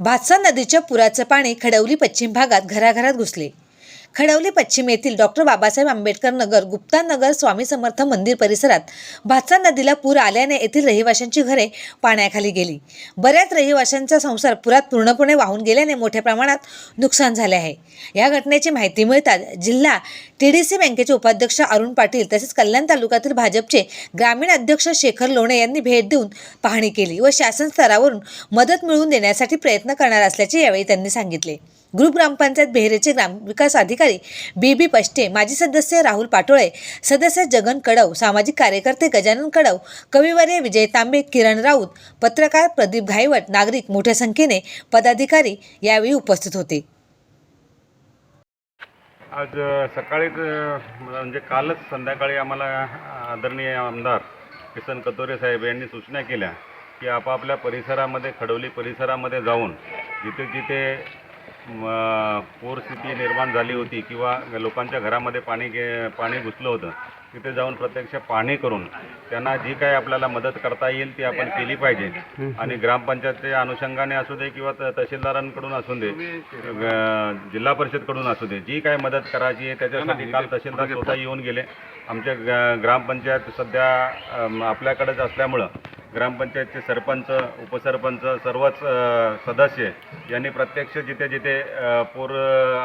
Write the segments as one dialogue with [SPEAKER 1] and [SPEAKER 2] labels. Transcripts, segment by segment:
[SPEAKER 1] भातसा नदीच्या पुराचं पाणी खडवली पश्चिम भागात घराघरात घुसले. खडवली पश्चिम येथील डॉक्टर बाबासाहेब आंबेडकर नगर गुप्ता नगर स्वामी समर्थ मंदिर परिसरात भातसा नदीला पूर आल्याने येथील रहिवाशांची घरे पाण्याखाली गेली. बऱ्याच रहिवाशांचा संसार पुरात पूर्णपणे वाहून गेल्याने मोठ्या प्रमाणात नुकसान झाले आहे. या घटनेची माहिती मिळताच जिल्हा टी डी सी बँकेचे उपाध्यक्ष अरुण पाटील तसेच कल्याण तालुक्यातील भाजपचे ग्रामीण अध्यक्ष शेखर लोणे यांनी भेट देऊन पाहणी केली व शासन स्तरावरून मदत मिळवून देण्यासाठी प्रयत्न करणार असल्याचे यावेळी त्यांनी सांगितले. ग्रुप ग्रामपंचायत बेहरेचे ग्रामविकास अधिकारी बी बी पष्टे माजी सदस्य राहुल पाटोळे सदस्य जगन कडव सामाजिक कार्यकर्ते गजानन कडव कविवर्य विजय तांबे किरण राऊत पत्रकार प्रदीप घाईवट नागरिक मोठ्या संख्येने पदाधिकारी यावेळी उपस्थित होते.
[SPEAKER 2] आज सकाळीच म्हणजे कालच संध्याकाळी आम्हाला आदरणीय आमदार किसन कतोरे साहेब यांनी सूचना केल्या की आपापल्या परिसरामध्ये खडवली परिसरामध्ये जाऊन जिथे जिथे पूरस्थिती निर्माण झाली होती किंवा लोकांच्या घरामध्ये पाणी गे पाणी घुसलं होतं तिथे जाऊन प्रत्यक्ष पाहणी करून त्यांना जी काही आपल्याला मदत करता येईल ती आपण केली पाहिजे. आणि ग्रामपंचायतच्या अनुषंगाने असू दे किंवा तहसीलदारांकडून असू दे जिल्हा परिषदकडून असू दे जी काही मदत करायची आहे त्याच्यासाठी काल तहसीलदार स्वतः येऊन गेले. आमच्या ग्रामपंचायत सध्या आपल्याकडेच असल्यामुळं ग्रामपंचायतचे सरपंच उपसरपंच सर्वच सदस्य यांनी प्रत्यक्ष जिथे जिथे पूर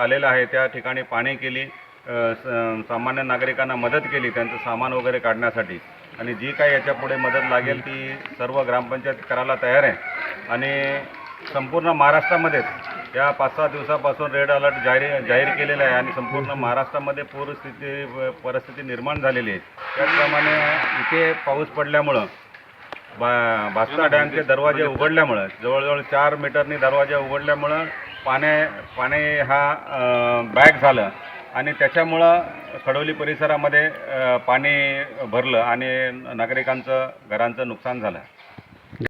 [SPEAKER 2] आलेला आहे त्या ठिकाणी पाणी केली स- सामान्य नागरिकांना मदत केली त्यांचं सामान वगैरे काढण्यासाठी. आणि जी काही याच्यापुढे मदत लागेल ती सर्व ग्रामपंचायत करायला तयार आहे. आणि संपूर्ण महाराष्ट्रामध्येच या पाच सहा दिवसापासून रेड अलर्ट जाहीर जाहीर केलेला आहे आणि संपूर्ण महाराष्ट्रामध्ये पूरस्थिती परिस्थिती निर्माण झालेली आहे. त्याचप्रमाणे इथे पाऊस पडल्यामुळं बा भास्ता डॅमचे दरवाजे उघडल्यामुळं जवळजवळ चार मीटरनी दरवाजे उघडल्यामुळं पाण्या पाणी हा बॅक झालं. आणि त्याच्यामुळं खडोली परिसरामध्ये पाणी भरलं आणि नागरिकांचं घरांचं नुकसान झालं.